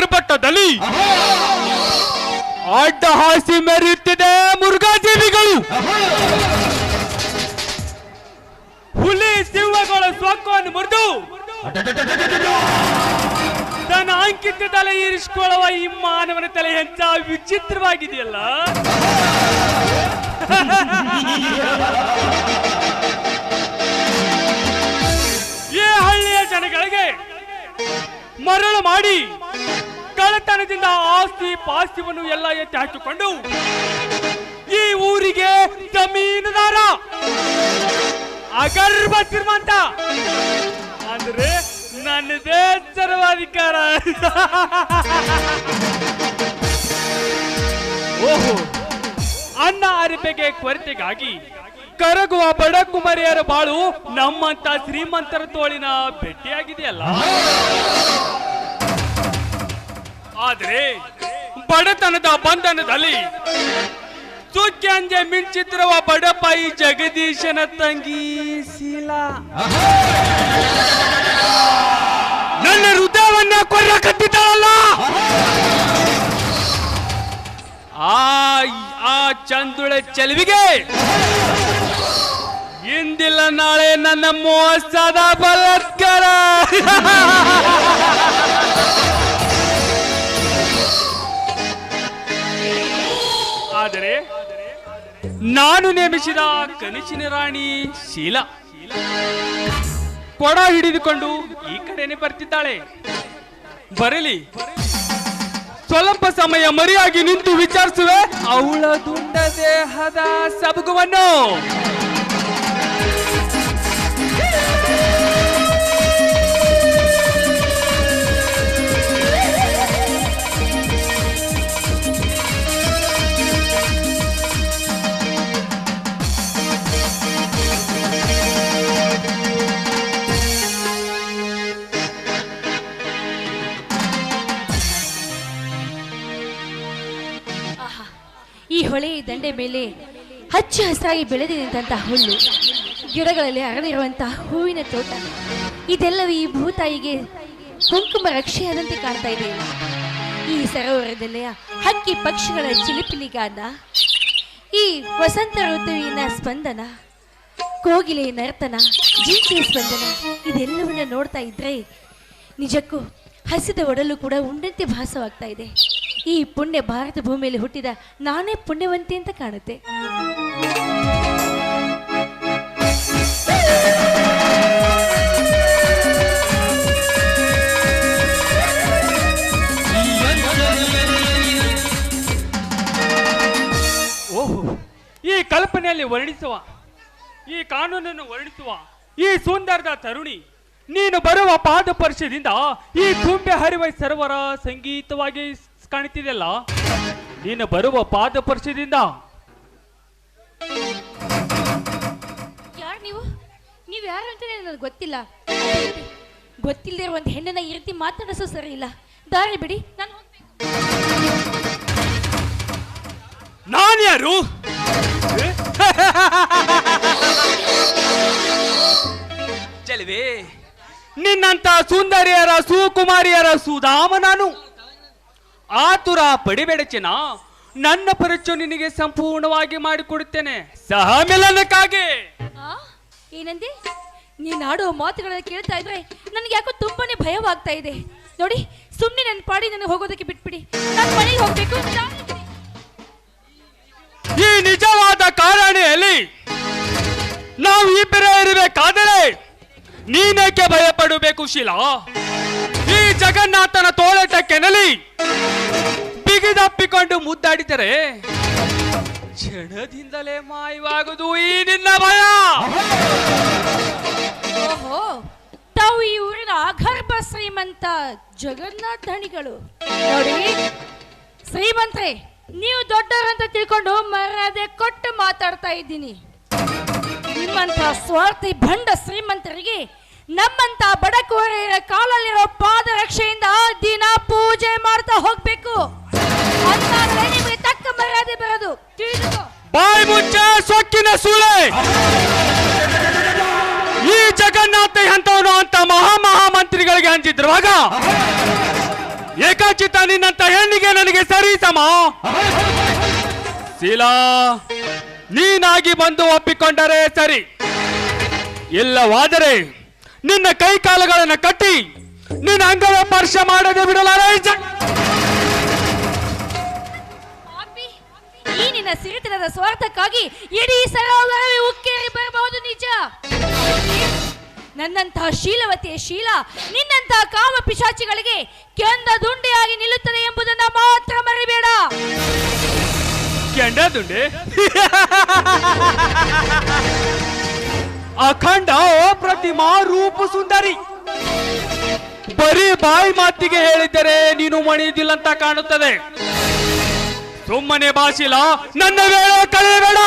ಕಾಡಿಬೇಡಗಳ ಅಡ್ಡ ಹಾಸಿ ಮೆರೆಯುತ್ತಿದೆ ಮುರುಘಾದೇವಿಗಳು ಹುಲಿ ಸಿಂಹಗಳ ಸ್ವಕ್ಕವನ್ನು ಮುರಿದು ತನ್ನ ಅಂಕಿತ ತಲೆ ಇರಿಸಿಕೊಳ್ಳುವ ಈ ಮಾನವನ ತಲೆ ಎಂತ ವಿಚಿತ್ರವಾಗಿದೆಯಲ್ಲ? ಈ ಹಳ್ಳಿಯ ಜನಗಳಿಗೆ ಮರಳು ಮಾಡಿ ಕಳ್ಳತನದಿಂದ ಆಸ್ತಿ ಪಾಸ್ತಿವನ್ನು ಎಲ್ಲ ಎತ್ತಿ ಹಾಕಿಕೊಂಡು ಈ ಊರಿಗೆ ಜಮೀನುದಾರ ಅಗರ್ಭ ಶ್ರೀಮಂತ. ಅಂದ್ರೆ ನನ್ನದೇ ಸರ್ವಾಧಿಕಾರ. ಓಹೋ. ಅನ್ನ ಅರಿಬೆಗೆ ಕೊರತೆಗಾಗಿ ಕರಗುವ ಬಡ ಕುಮಾರಿಯರ ಬಾಳು ನಮ್ಮಂತ ಶ್ರೀಮಂತರ ತೋಳಿನ ಭೇಟಿಯಾಗಿದೆಯಲ್ಲ ಆದ್ರೆ ಬಡತನದ ಬಂಧನದಲ್ಲಿ ಸುಖ್ಯಂಜೆ ಮಿಂಚಿತ್ರವ ಬಡಪಾಯಿ ಜಗದೀಶನ ತಂಗಿ ಶೀಲಾ. ನನ್ನ ಹೃದಯವನ್ನ ಕೊಲ್ಲ ಕಟ್ಟಿದ್ದಾಳಲ್ಲ. ಆ ಆ ಚಂದುಳೆ ಚೆಲುವಿಗೆ ಇಂದಿಲ್ಲ ನಾಳೆ ನನ್ನ ಮೋಸದ ಬಲಾತ್ಕಾರ. ಆದರೆ ನಾನು ನೇಮಿಸಿದ ಕನಿಚಿನ ರಾಣಿ ಶೀಲಾ. ಕೊಡ ಹಿಡಿದುಕೊಂಡು ಈ ಕಡೆನೆ ಬರ್ತಿದ್ದಾಳೆ. ಬರಲಿ. ಸ್ವಲ್ಪ ಸಮಯ ಮರಿಯಾಗಿ ನಿಂತು ವಿಚಾರಿಸುವೆ ಅವಳ ದುಂಡ ದೇಹದ ಸಬಗುವನ್ನು. ದಂಡೆ ಮೇಲೆ ಹಚ್ಚ ಹಸಿರಾಗಿ ಬೆಳೆದು ನಿಂತಹ ಹುಲ್ಲು, ಗಿಡಗಳಲ್ಲಿ ಅರಳಿರುವಂತಹ ಹೂವಿನ ತೋಟ. ಇದೆಲ್ಲವೂ ಈ ಭೂತಾಯಿಗೆ ಕುಂಕುಮ ರಕ್ಷೆಯಾದಂತೆ ಕಾಣ್ತಾ ಇದೆ. ಈ ಸರೋವರದಲ್ಲಿಯ ಹಕ್ಕಿ ಪಕ್ಷಿಗಳ ಚಿಲಿಪಿಲಿಗಾನ ಈ ವಸಂತ ಋತುವಿನ ಸ್ಪಂದನ, ಕೋಗಿಲೆ ನರ್ತನ ಜಿಂಕೆ ಸ್ಪಂದನ, ಇದೆಲ್ಲವನ್ನ ನೋಡ್ತಾ ಇದ್ರೆ ನಿಜಕ್ಕೂ ಹಸಿದ ಒಡಲು ಕೂಡ ಉಂಡಂತೆ ಭಾಸವಾಗ್ತಾ ಇದೆ. ಈ ಪುಣ್ಯ ಭಾರತ ಭೂಮಿಯಲ್ಲಿ ಹುಟ್ಟಿದ ನಾನೇ ಪುಣ್ಯವಂತಿ ಅಂತ ಕಾಣುತ್ತೆ. ಓಹೋ, ಈ ಕಲ್ಪನೆಯಲ್ಲಿ ವರ್ಣಿಸುವ, ಈ ಕಾನೂನನ್ನು ವರ್ಣಿಸುವ ಈ ಸುಂದರದ ತರುಣಿ, ನೀನು ಬರುವ ಪಾದಪರ್ಶದಿಂದ ಈ ತುಂಬೆ ಹರಿವ ಸರೋವರ ಸಂಗೀತವಾಗಿ ಕಾಣುತ್ತಿದೆಯಲ್ಲ ನೀನು ಬರುವ ಪಾದ ಪರ್ಶದಿಂದ ಯಾರು ನೀವು? ನೀವು ಯಾರು ಅಂತ ನನಗೆ ಗೊತ್ತಿಲ್ಲ. ಗೊತ್ತಿಲ್ಲದೆ ಒಂದು ಹೆಣ್ಣನ್ನ ಇರ್ತಿ ರೀತಿ ಸರಿಯಿಲ್ಲ ಸರಿ ಇಲ್ಲ. ದಾರಿ ಬಿಡಿ ನಾನು ನಾನು ಯಾರು? ಚಲವೇ. ನಿನ್ನಂತ ಸುಂದರಿಯರ ಸುಕುಮಾರಿಯರ ಸುಧಾಮ ನಾನು. ಆತುರ ಪಡಿಬೇಡ ಚಿನ್ನ ನನ್ನ ಪರಿಚಯ ನಿನಗೆ ಸಂಪೂರ್ಣವಾಗಿ ಮಾಡಿಕೊಡುತ್ತೇನೆ ಸಹಮಿಲನಕ್ಕಾಗಿ ಆ? ಏನಂದಿ ನೀನ್ ಆಡುವ ಮಾತುಗಳನ್ನ ಕೇಳ್ತಾ ಇದ್ರೆ ನನಗೆ ಯಾಕೋ ತುಂಬಾನೇ ಭಯವಾಗ್ತಾ ಇದೆ ನೋಡಿ ಸುಮ್ಮನೆ ನನ್ನ ಪಾಡಿ ನನಗೆ ಹೋಗೋದಕ್ಕೆ ಬಿಟ್ಬಿಡಿ ನಾನು ಮನೆಗೆ ಹೋಗ್ಬೇಕು. ಈ ನಿಜವಾದ ಕಾರಣೆಯಲ್ಲಿ ನಾವು ಇಬ್ಬರೇ ಇರಬೇಕಾದರೆ ನೀನೇಕೆ ಭಯಪಡಬೇಕು, ಶೀಲಾ. ಈ ಜಗನ್ನಾಥನ ತೋಳಟಕ್ಕೆನಲಿ ಬಿಗಿದಪ್ಪಿಕೊಂಡು ಮುದ್ದಾಡಿದರೆ ಕ್ಷಣದಿಂದಲೇ ಮಾಯವಾಗುವುದು ಈ ನಿನ್ನ ಭಯ. ಓಹೋ, ತಾವು ಈ ಊರಿನ ಅಗರ್ಭ ಶ್ರೀಮಂತ ಜಗನ್ನಾಥ ಧಣಿಗಳು ನೋಡಿ, ಶ್ರೀಮಂತ್ರೆ, ನೀವು ದೊಡ್ಡವರಂತ ತಿಳ್ಕೊಂಡು ಮರ್ಯಾದೆ ಕೊಟ್ಟು ಮಾತಾಡ್ತಾ ಇದ್ದೀನಿ. ನಿಮ್ಮಂತ ಸ್ವಾರ್ಥಿ ಭಂಡ ಶ್ರೀಮಂತರಿಗೆ ನಮ್ಮಂತ ಬಡಕೋರೆಯರ ಕಾಲಲ್ಲಿರೋ ಪಾದರಕ್ಷೆಯಿಂದ ದಿನ ಪೂಜೆ ಮಾಡ್ತಾ ಹೋಗ್ಬೇಕು. ಅಂತಾದ್ರೆ ನಿಮಗೆ ತಕ್ಕ ಮರ್ಯಾದೆ ಬರೋದು. ಬಾಯಿ ಮುಚ್ಚ, ಸೊಕ್ಕಿನ ಸೂಳೆ ಈ ಜಗನ್ನಾಥ ಹಂತವನು ಅಂತ ಮಹಾ ಮಹಾಮಂತ್ರಿಗಳಿಗೆ ಮಂತ್ರಿಗಳಿಗೆ ಹಂಚಿದ್ರುವಾಗ ಏಕಾಚಿತ ನಿನ್ನಂತ ಹೆಣ್ಣಿಗೆ ನನಗೆ ಸರಿ ಸಮ. ಶೀಲಾ ನೀನಾಗಿ ಬಂದು ಒಪ್ಪಿಕೊಂಡರೆ ಸರಿ. ಇಲ್ಲವಾದರೆ ನಿನ್ನ ಕೈ ಕಾಲುಗಳನ್ನು ಕಟ್ಟಿ ನಿನ್ನ ಅಂಗವ ಸ್ಪರ್ಶ ಮಾಡದೆ ಬಿಡಲಾರೆ ಈ ನಿನ್ನ ಸಿರಿತನದ ಸ್ವಾರ್ಥಕ್ಕಾಗಿ ಇಡೀ ಸರೋವರವೇ ಉಕ್ಕೇರಿ ಬರಬಹುದು ನಿಜ. ನನ್ನಂತಹ ಶೀಲವತಿಯ ಶೀಲ ನಿನ್ನಂತಹ ಕಾಮ ಪಿಶಾಚಿಗಳಿಗೆ ಕೆಂದ ದುಂಡೆಯಾಗಿ ನಿಲ್ಲುತ್ತದೆ ಎಂಬುದನ್ನ ಮಾತ್ರ ಮರಿಬೇಡ. ಕೆಂಡ ದುಂಡೆ ಅಖಂಡ ಪ್ರತಿಮಾ ರೂಪ ಸುಂದರಿ. ಬರೀ ಬಾಯಿ ಮಾತಿಗೆ ಹೇಳಿದರೆ ನೀನು ಮಣಿಯುವುದಿಲ್ಲ ಅಂತ ಕಾಣುತ್ತದೆ. ಸುಮ್ಮನೆ ಭಾಷಿಲ ನನ್ನ ವೇಳೆ ಕಳೆಯಬೇಡ.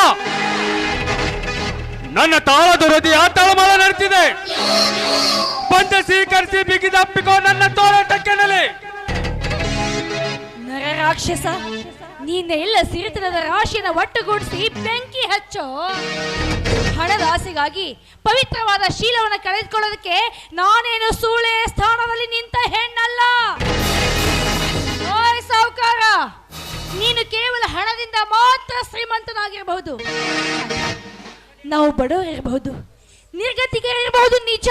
ನನ್ನ ತಾಳದ ಹೃದಯ ತಳಮಳ ನಡೆಸಿದೆ ಬಂದ ಸ್ವೀಕರಿಸಿ ಬಿಗಿದಪ್ಪಿಕೋ ನನ್ನ ತೋರಾಟಕ್ಕೆ ನೆಲೆ ನರ ರಾಕ್ಷಸ ನೀನ ಎಲ್ಲ ಸಿರಿತನದ ರಾಶಿಯನ್ನ ಒಟ್ಟುಗೂಡಿಸಿ ಬೆಂಕಿ ಹಚ್ಚೋ. ಹಣದ ಆಸೆಗಾಗಿ ಪವಿತ್ರವಾದ ಶೀಲವನ್ನು ಕಳೆದುಕೊಳ್ಳೋದಕ್ಕೆ ನಾನೇನು ಸೂಳೆ ಸ್ಥಾನದಲ್ಲಿ ನಿಂತ ಹೆಣ್ಣಲ್ಲ? ಓಯ್ ಸಾವುಕಾರ, ನೀನು ಕೇವಲ ಹಣದಿಂದ ಮಾತ್ರ ಶ್ರೀಮಂತನಾಗಿರಬಹುದು. ನಾವು ಬಡವರಿರಬಹುದು, ನಿರ್ಗತಿಕರಿರಬಹುದು ನಿಜ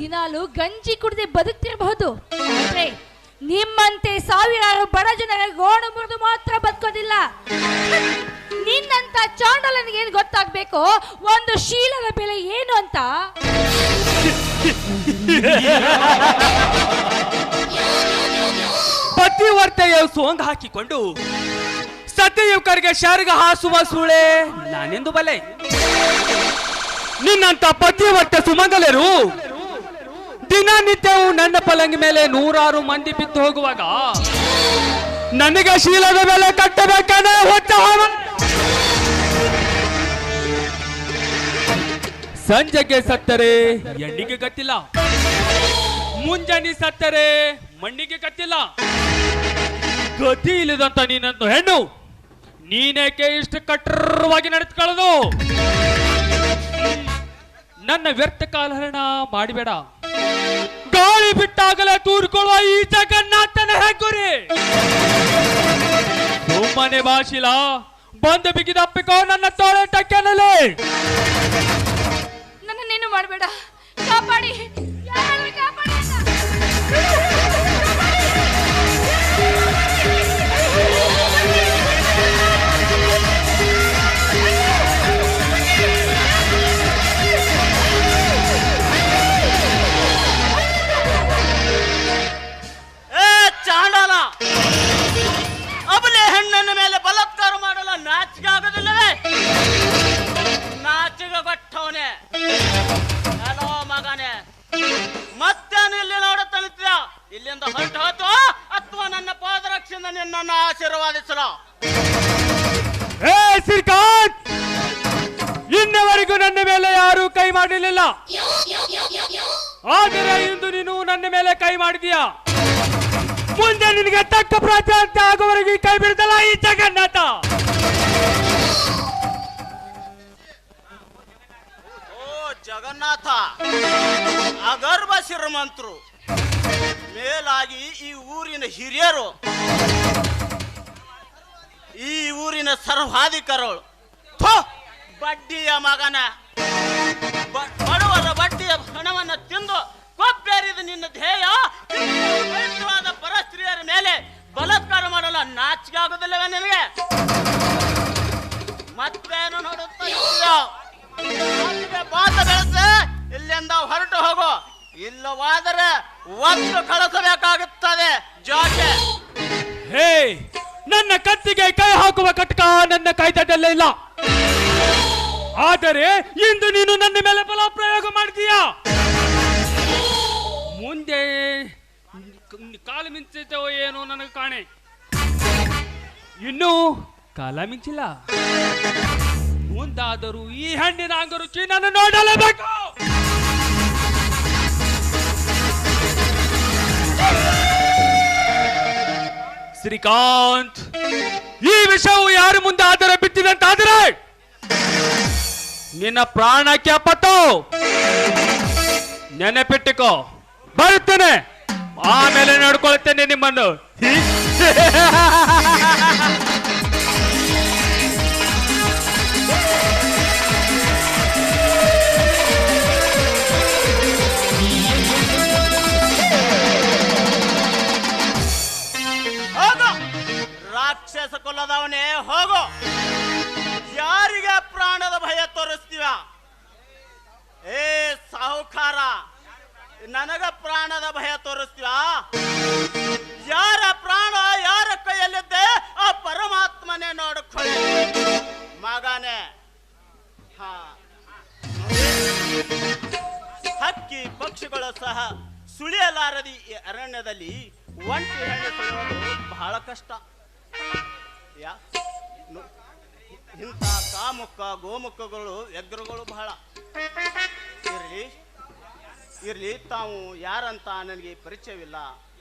ದಿನಾಲು ಗಂಜಿ ಕುಡಿದೆ ಬದುಕ್ತಿರಬಹುದು. ನಿಮ್ಮಂತೆ ಸಾವಿರಾರು ಬಡ ಜನರ ಗೋಣು ಮುರಿದು ಮಾತ್ರ ಬದುಕೋದಿಲ್ಲ. ನಿನ್ನಂತ ಚಾಂಡಲನಿಗೆ ಏನು ಗೊತ್ತಾಗ್ಬೇಕು? ಒಂದು ಶೀಲದ ಬೆಲೆ ಏನು ಅಂತ? ಪತಿವರ್ತೆಯ ಸೋಂಗ್ ಹಾಕಿಕೊಂಡು ಸತ್ಯಯುವಕರಿಗೆ ಶಾರ್ಗ ಹಾಸುವ ಸುಳೆ. ನಾನೆಂದು ಬಲೆ? ನಿನ್ನಂತ ಪತಿವರ್ತೆ ಸುಮಂಗಲರು ದಿನನಿತ್ಯವೂ ನನ್ನ ಪಲಂಗಿ ಮೇಲೆ ನೂರಾರು ಮಂದಿ ಬಿದ್ದು ಹೋಗುವಾಗ ನನಗೆ ಶೀಲದ ಮೇಲೆ ಕಟ್ಟಬೇಕಾದ ಹೊತ್ತ ಸಂಜೆಗೆ ಸತ್ತರೆ, ಎಣ್ಣಿಗೆ ಗತ್ತಿಲ್ಲ ಮುಂಜಾನೆ ಸತ್ತರೆ, ಮಣ್ಣಿಗೆ ಗತ್ತಿಲ್ಲ ಗತಿ ಇಲ್ಲದಂತ ನೀನಂತ ಹೆಣ್ಣು, ನೀನೇಕೆ ಇಷ್ಟು ಕಟ್ಟರವಾಗಿ ನಡೆದುಕೊಳ್ಳೋದು? ನನ್ನ ವ್ಯರ್ಥ ಕಾಲಹರಣ ಮಾಡಿಬೇಡ. ಗಾಳಿ ಬಿಟ್ಟಾಗಲೇ ತೂರ್ಕೊಳ್ಳುವ ಈ ಜಗನ್ನಾಥನ ಹೆಗ್ಗುರಿ. ಸುಮ್ಮನೆ ಭಾಷಿಲ ಬಂದು ಬಿಗಿದಪ್ಪಿಕೋ ನನ್ನ ತೋಳಟಕ್ಕೆನಲೆ ನನ್ನನ್ನೇನು ಮಾಡಬೇಡ. ಕಾಪಾಡಿ. ಕಾಪಾಡಿ ಇಂದು ನೀನು ನನ್ನ ಮೇಲೆ ಕೈ ಮಾಡಿದೀಯಾ ಮುಂದೆ ನಿನಗೆ ತಕ್ಕ ಪ್ರಾಚಾರ್ಯ ಆಗುವವರೆಗೆ ಕೈ ಬಿಡ್ತಲ್ಲ ಈ ಜಗನ್ನಾಥ. ಓ ಜಗನ್ನಾಥ, ಅಗರ್ಭ ಶ್ರೀಮಂತರು, ಮೇಲಾಗಿ ಈ ಊರಿನ ಹಿರಿಯರು, ಈ ಊರಿನ ಸರ್ವಾಧಿಕಾರಗಳು. ಬಡ್ಡಿಯ ಮಗನ ಬಡವರ ಬಡ್ಡಿಯ ಹಣವನ್ನು ತಿಂದು ಕೊಪ್ಪೇರಿದ ನಿನ್ನ ಧ್ಯೇಯ? ಪವಿತ್ರವಾದ ಪರಸ್ತ್ರೀಯರ ಮೇಲೆ ಬಲತ್ಕಾರ ಮಾಡಲು ನಾಚಿಕೆ ಆಗೋದಿಲ್ಲವೇ ನಿನಗೆ? ಮತ್ತೇನು ನೋಡುತ್ತಾ ಪಾತ ಬೆಳೆಸೆ, ಇಲ್ಲಿಂದ ಹೊರಟು ಹೋಗು. ಇಲ್ಲವಾದರೆ ಒಂದು ಕಳಿಸಬೇಕಾಗುತ್ತದೆ ಜೋಕೆ. ಹೇ, ನನ್ನ ಕತ್ತಿಗೆ ಕೈ ಹಾಕುವ ಕಟಕ ನನ್ನ ಕೈತಟ್ಟಲ್ಲೇ ಇಲ್ಲ. ಆದರೆ ಇಂದು ನೀನು ನನ್ನ ಮೇಲೆ ಬಲ ಪ್ರಯೋಗ ಮಾಡ್ತೀಯಾ? ಮುಂದೆ ಕಾಲು ಮಿಂಚಿತವೋ ಏನೋ ನನಗೆ ಕಾಣೆ. ಇನ್ನು ಕಾಲ ಮಿಂಚಿಲ್ಲ. ಮುಂದಾದರೂ ಈ ಹಣ್ಣಿನ ಅಂಗರುಚಿ ನಾನು ನೋಡಲೇಬೇಕು. ಶ್ರೀಕಾಂತ್, ಈ ವಿಷಯವು ಯಾರು ಮುಂದೆ ಆಧಾರ ಬಿತ್ತಿದಂತಾದರೆ ನಿನ್ನ ಪ್ರಾಣಕ್ಕೆ ಅಪ್ಪತ್ತು ನೆನಪಿಟ್ಟುಕೋ. ಬರುತ್ತೇನೆ. ಆಮೇಲೆ ನೋಡ್ಕೊಳ್ತೇನೆ ನಿಮ್ಮನ್ನು. ಹೋಗು. ರಾಕ್ಷಸ ಕೊಲ್ಲದವನೇ ಹೋಗು. ಯಾರಿಗೆ ಪ್ರಾಣದ ಭಯ ತೋರಿಸ್ತೀವ? ಏ ಸಾಹುಕಾರ. ನನಗ ಪ್ರಾಣದ ಭಯ ತೋರಿಸ್ತೀವ ಯಾರ ಪ್ರಾಣ ಯಾರ ಕೈಯಲ್ಲಿದ್ದೆ ಆ ಪರಮಾತ್ಮನೇ ನೋಡ್ಕೊಳ್ಳಿ. ಮಗನೇ, ಹಾ. ಹಕ್ಕಿ ಪಕ್ಷಿಗಳು ಸಹ ಸುಳಿಯಲಾರದಿ ಅರಣ್ಯದಲ್ಲಿ ಒಂಟಿ ಹೆಣ್ಣು ಬಹಳ ಕಷ್ಟ. ಯಾ ಇಂಥ ಕಾಮುಕ್ಕ ಗೋಮುಖಗಳು ವ್ಯಗ್ರಗಳು ಬಹಳ. ಇರ್ಲಿ. ಇರ್ಲಿ ತಾವು ಯಾರಂತ ನನಗೆ ಪರಿಚಯವಿಲ್ಲ.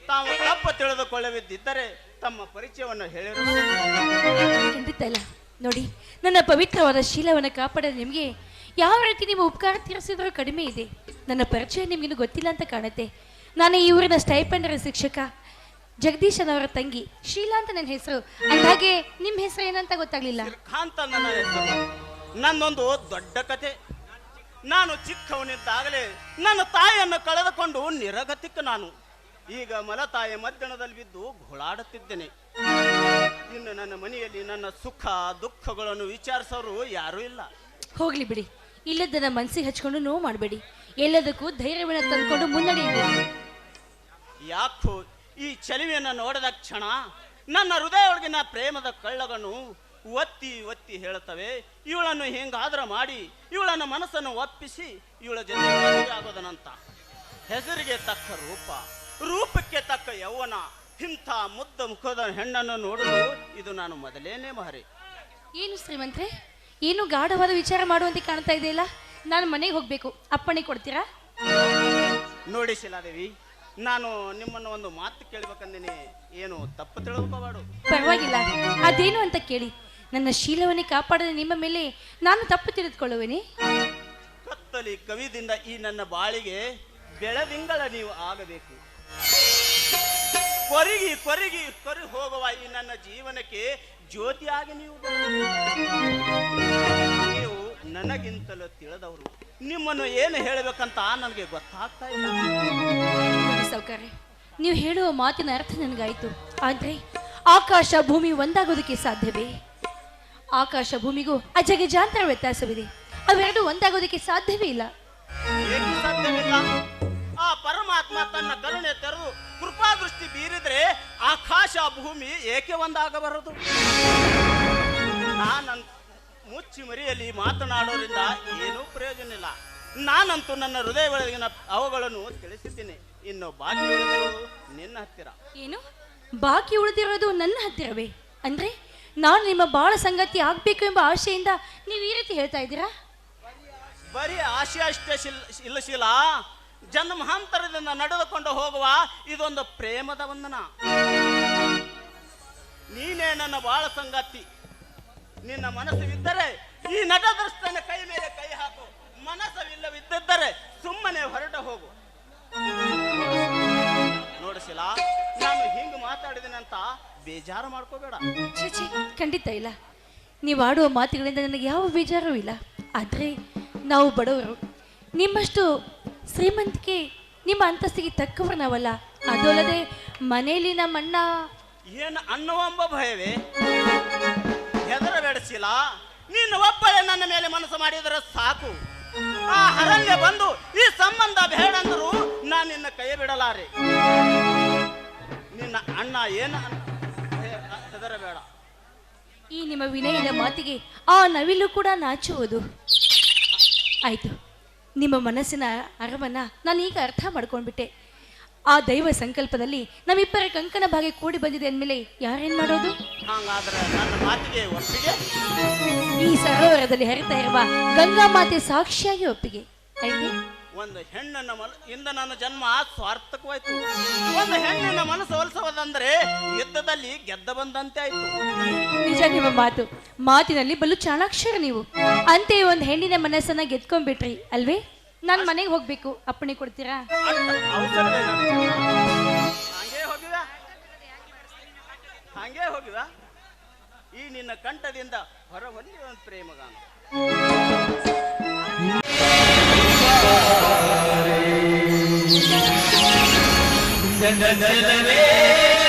ತಾವು ತಪ್ಪು ತಿಳಿದುಕೊಳ್ಳವಿದ್ದಿದ್ದರೆ ತಮ್ಮ ಪರಿಚಯವನ್ನು ಹೇಳಿರು. ಖಂಡಿತ ಇಲ್ಲ ನೋಡಿ ನನ್ನ ಪವಿತ್ರವಾದ ಶೀಲವನ್ನು ಕಾಪಾಡಲು ನಿಮಗೆ ಯಾವ ರೀತಿ ನೀವು ಉಪಕಾರ ತೀರಿಸಿದ್ರೂ ಕಡಿಮೆ ಇದೆ. ನನ್ನ ಪರಿಚಯ ನಿಮಗಿನ್ನು ಗೊತ್ತಿಲ್ಲ ಅಂತ ಕಾಣುತ್ತೆ. ನಾನು ಈ ಊರಿನ ಸ್ಟೈಪಂಡರ ಶಿಕ್ಷಕ ಜಗದೀಶನ್ ಅವರ ತಂಗಿ ಶೀಲಾ ಅಂತ ನನ್ನ ಹೆಸರು. ಹಾಗೆ ನಿಮ್ಮ ಹೆಸರು ಏನಂತ ಗೊತ್ತಾಗ್ಲಿಲ್ಲ. ನನ್ನ ಹೆಸರು. ನನ್ನೊಂದು ದೊಡ್ಡ ಕತೆ. ನಾನು ಚಿಕ್ಕವನಿದ್ದಾಗಲೇ ನನ್ನ ತಾಯಿಯನ್ನು ಕಳೆದುಕೊಂಡು ನಿರಗತಿಕ ನಾನು. ಈಗ ಮಲತಾಯಿ ಮಧ್ಯಾಹ್ನದಲ್ಲಿ ಬಿದ್ದು ಗೋಳಾಡುತ್ತಿದ್ದೇನೆ. ಇನ್ನು ನನ್ನ ಮನೆಯಲ್ಲಿ ನನ್ನ ಸುಖ ದುಃಖಗಳನ್ನು ವಿಚಾರಿಸೋರು ಯಾರೂ ಇಲ್ಲ. ಹೋಗ್ಲಿ ಬಿಡಿ. ಇಲ್ಲದನ್ನ ಮನಸ್ಸಿಗೆ ಹಚ್ಕೊಂಡು ನೋವು ಮಾಡಬೇಡಿ. ಎಲ್ಲದಕ್ಕೂ ಧೈರ್ಯವನ್ನು ತಂದ್ಕೊಂಡು ಮುನ್ನಡೆಯಬೇಕು ಯಾಕೋ ಈ ಚಲಿವೆಯನ್ನು ನೋಡಿದ ಕ್ಷಣ ನನ್ನ ಹೃದಯ ಒಳಗಿನ ಪ್ರೇಮದ ಕಳ್ಳಗನು ಒತ್ತಿ ಒತ್ತಿ ಹೇಳ್ತವೆ ಇವಳನ್ನು ಹೆಂಗಾದ್ರ ಮಾಡಿ ಇವಳನ್ನು ಮನಸ್ಸನ್ನು ಒಪ್ಪಿಸಿ ಇವಳ ಜೊತೆ ಮದುವೆ ಆಗೋದನಂತ ಹೆಸರಿಗೆ ತಕ್ಕ ರೂಪ ರೂಪಕ್ಕೆ ತಕ್ಕ ಯೌವನ ಇಂಥ ಮುದ್ದ ಮುಖದ ಹೆಣ್ಣನ್ನು ನೋಡಲು ಇದು ನಾನು ಮೊದಲೇನೇ ಮಹರಿ. ಏನು ಶ್ರೀಮಂತ್ರೆ? ಏನು ಗಾಢವಾದ ವಿಚಾರ ಮಾಡುವಂತೆ ಕಾಣ್ತಾ ಇದೆಯಲ್ಲ? ನಾನು ಮನೆಗೆ ಹೋಗ್ಬೇಕು. ಅಪ್ಪಣೆ ಕೊಡ್ತೀರಾ? ನೋಡಿ ಶಿಲಾದೇವಿ ನಾನು ನಿಮ್ಮನ್ನು ಒಂದು ಮಾತು ಕೇಳಬೇಕಂದಿನಿ. ಏನು ತಪ್ಪು ತಿಳ್ಕೋಬಾಡು ಪರವಾಗಿಲ್ಲ. ಅದೇನು ಅಂತ ಕೇಳಿ. ನನ್ನ ಶೀಲವನ್ನೇ ಕಾಪಾಡದೆ ನಿಮ್ಮ ಮೇಲೆ ನಾನು ತಪ್ಪು ತಿಳಿದುಕೊಳ್ಳುವೆನೆ? ಕತ್ತಲಿ ಕವಿದಿಂದ ಈ ನನ್ನ ಬಾಳಿಗೆ ಬೆಳದಿಂಗಳ ನೀವು ಆಗಬೇಕು. ಕೊರಗಿ ಕೊರಗಿ ಕೊರಿ ಹೋಗುವ ಈ ನನ್ನ ಜೀವನಕ್ಕೆ ಜ್ಯೋತಿಯಾಗಿ ನೀವು. ನೀವು ನನಗಿಂತಲೂ ತಿಳಿದವರು. ನಿಮ್ಮನ್ನು ಏನು ಹೇಳಬೇಕಂತ ನನಗೆ ಗೊತ್ತಾಗ್ತಾ ಇಲ್ಲ. ಸೌಕರ್ಯ ನೀವು ಹೇಳುವ ಮಾತಿನ ಅರ್ಥ ನನಗಾಯ್ತು. ಆದ್ರೆ ಆಕಾಶ ಭೂಮಿ ಒಂದಾಗೋದಕ್ಕೆ ಸಾಧ್ಯವೇ? ಆಕಾಶ ಭೂಮಿಗೂ ಅಜಗಜಾಂತರ ವ್ಯತ್ಯಾಸವಿದೆ. ಅವೆರಡು ಒಂದಾಗೋದಕ್ಕೆ ಸಾಧ್ಯವೇ ಇಲ್ಲ. ಏಕೆ ಸಾಧ್ಯವಿಲ್ಲ? ಆ ಪರಮಾತ್ಮ ತನ್ನ ಕರುಣೆ ತರು ಕೃಪಾದೃಷ್ಟಿ ಬೀರಿದ್ರೆ ಆಕಾಶ ಭೂಮಿ ಏಕೆ ಒಂದಾಗಬಾರದು? ನಾನಂತ ಮುಚ್ಚಿ ಮರಿಯಲ್ಲಿ ಮಾತನಾಡೋದ್ರಿಂದ ಏನೂ ಪ್ರಯೋಜನ ಇಲ್ಲ. ನಾನಂತೂ ನನ್ನ ಹೃದಯ ಒಳಗಿನ ಅವುಗಳನ್ನು ತಿಳಿಸಿದ್ದೀನಿ. ಇನ್ನು ಬಾಕಿ ಉಳಿದಿರೋದು ನಿನ್ನ ಹತ್ತಿರ. ಏನು? ಬಾಕಿ ಉಳಿದಿರೋದು ನನ್ನ ಹತ್ತಿರವೇ? ಅಂದ್ರೆ? ನಾನು ನಿಮ್ಮ ಬಾಳ ಸಂಗತಿ ಆಗ್ಬೇಕು ಎಂಬ ಆಶೆಯಿಂದ ನೀವು ಈ ರೀತಿ ಹೇಳ್ತಾ ಇದ್ದೀರಾ? ಬರೀ ಆಶೆ ಅಷ್ಟೇ ಇಲ್ಲ ಶೀಲ. ಜನ್ಮಾಂತರದಿಂದ ನಡೆದುಕೊಂಡು ಹೋಗುವ ಇದೊಂದು ಪ್ರೇಮದ ವಂದನ. ನೀನೇ ನನ್ನ ಬಾಳ ಸಂಗತಿ. ನಿನ್ನ ಮನಸ್ಸುವಿದ್ದರೆ ಈ ನಟದೃಷ್ಟನ ಕೈ ಮೇಲೆ ಕೈ ಹಾಕು. ಮನಸ್ಸವಿಲ್ಲವಿದ್ದರೆ ಸುಮ್ಮನೆ ಹೊರಟ ಹೋಗು. ನೋಡಿಸಿಲ್ಲ ನಾನು ಹಿಂಗ್ ಮಾತಾಡಿದೆನಂತ ಬೇಜಾರು ಮಾಡ್ಕೋಬೇಡ. ಖಂಡಿತ ಇಲ್ಲ. ನೀವು ಆಡುವ ಮಾತುಗಳಿಂದ ನನಗೆ ಯಾವ ಬೇಜಾರೂ ಇಲ್ಲ. ಆದರೆ ನಾವು ಬಡವರು ನಿಮ್ಮಷ್ಟು ಶ್ರೀಮಂತಿಕೆ ನಿಮ್ಮ ಅಂತಸ್ತಿಗೆ ತಕ್ಕವರು ನಾವಲ್ಲ. ಅದಲ್ಲದೆ ಮನೆಯಲ್ಲಿ ನಮ್ಮ ಅಣ್ಣ. ಏನು ಅನ್ನುವಂಬ ಭಯವೇ? ಹೆದರಬೇಡಿಸಿಲ್ಲ ನೀನು ಒಬ್ಬಳೆ ನನ್ನ ಮೇಲೆ ಮನಸ್ಸು ಮಾಡಿದರೆ ಸಾಕು. ಆ ಹರಣ್ಯ ಬಂದು ಈ ಸಂಬಂಧ ಬೇಡಂದ್ರು ನಾನು ನಿನ್ನ ಕೈ ಬಿಡಲಾರೆ. ನಿನ್ನ ಅಣ್ಣ ಏನು ಅನ್- ಬೇಡ. ಈ ನಿಮ್ಮ ವಿನಯದ ಮಾತಿಗೆ ಆ ನವಿಲು ಕೂಡ ನಾಚುವುದು. ಆಯ್ತು. ನಿಮ್ಮ ಮನಸ್ಸಿನ ಅರವನ್ನ ನಾನು ಈಗ ಅರ್ಥ ಮಾಡ್ಕೊಂಡ್ಬಿಟ್ಟೆ. ಆ ದೈವ ಸಂಕಲ್ಪದಲ್ಲಿ ನಮ್ಮಿಬ್ಬರ ಕಂಕಣ ಭಾಗೆ ಕೂಡಿ ಬಂದಿದೆ ಅಂದ್ಮೇಲೆ ಯಾರೇನ್ ಮಾಡೋದು? ಹಂಗಾದ್ರೆ ನನ್ನ ಮಾತಿಗೆ ಒಪ್ಪಿಗೆ? ಈ ಸರೋವರದಲ್ಲಿ ಹರಿತಾ ಇರುವ ಗಂಗಾ ಮಾತೆ ಸಾಕ್ಷಿಯಾಗಿ ಒಪ್ಪಿಗೆ. ಆಯ್ತು. ಒಂದು ಹೆಣ್ಣನ್ನ ಮನ ಇಂದ ನನ್ನ ಜನ್ಮ ಸ್ವಾರ್ಥಕವಾಯ್ತು. ಒಂದು ಹೆಣ್ಣನ್ನ ಮನಸ್ಸು ಒಲಿಸುವುದಂದ್ರೆ ಯುದ್ಧದಲ್ಲಿ ಗೆದ್ದ ಬಂದಂತೆ ಆಯ್ತು. ನಿಜ ನಿಮ್ಮ ಮಾತು. ಮಾತಿನಲ್ಲಿ ಬಲು ಚಾಣಾಕ್ಷರ ನೀವು. ಅಂತೆ ಒಂದು ಹೆಣ್ಣಿನ ಮನಸ್ಸನ್ನ ಗೆದ್ಕೊಂಡ್ಬಿಟ್ರಿ ಅಲ್ವೇ? ನಾನು ಮನೆಗೆ ಹೋಗ್ಬೇಕು. ಅಪ್ಪಣೆ ಕೊಡ್ತೀರಾ? ಹಂಗೆ ಹೋಗಿದ ಹಂಗೆ ಈ ನಿನ್ನ ಕಂಠದಿಂದ ಹೊರ ಹೊಂದಿ ಒಂದು ಪ್ರೇಮಗಾನ. Thank you.